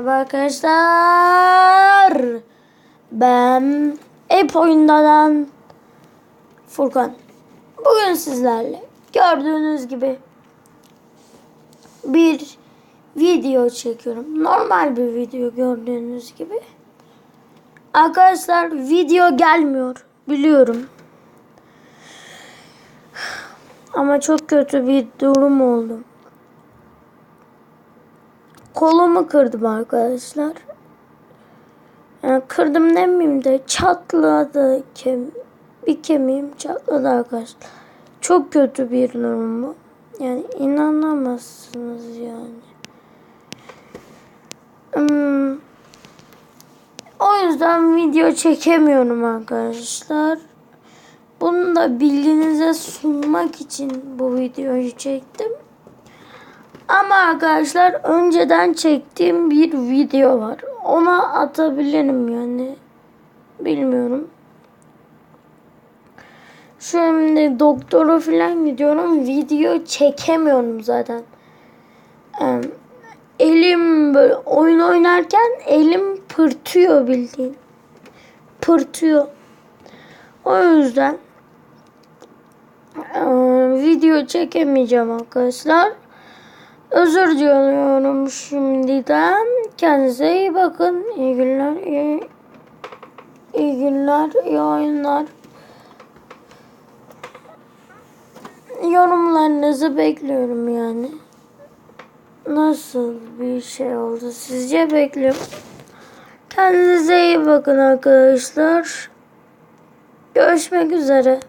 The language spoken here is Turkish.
Merhaba arkadaşlar. Ben App oyundan Furkan. Bugün sizlerle gördüğünüz gibi bir video çekiyorum. Normal bir video gördüğünüz gibi. Arkadaşlar video gelmiyor. Biliyorum. Ama çok kötü bir durum oldu. Kolumu kırdım arkadaşlar. Yani kırdım demeyeyim de çatladı kem bir kemiğim çatladı arkadaşlar. Çok kötü bir durum bu. Yani inanamazsınız yani. Hmm. O yüzden video çekemiyorum arkadaşlar. Bunu da bilginize sunmak için bu videoyu çektim. Ama arkadaşlar önceden çektiğim bir video var. Ona atabilirim yani. Bilmiyorum. Şimdi doktora falan gidiyorum. Video çekemiyorum zaten. Elim böyle oyun oynarken elim pırtıyor bildiğin. Pırtıyor. O yüzden video çekemeyeceğim arkadaşlar. Özür diliyorum şimdiden. Kendinize iyi bakın. İyi günler. iyi, iyi günler. iyi oyunlar. Yorumlarınızı bekliyorum yani. Nasıl bir şey oldu sizce bekliyorum. Kendinize iyi bakın arkadaşlar. Görüşmek üzere.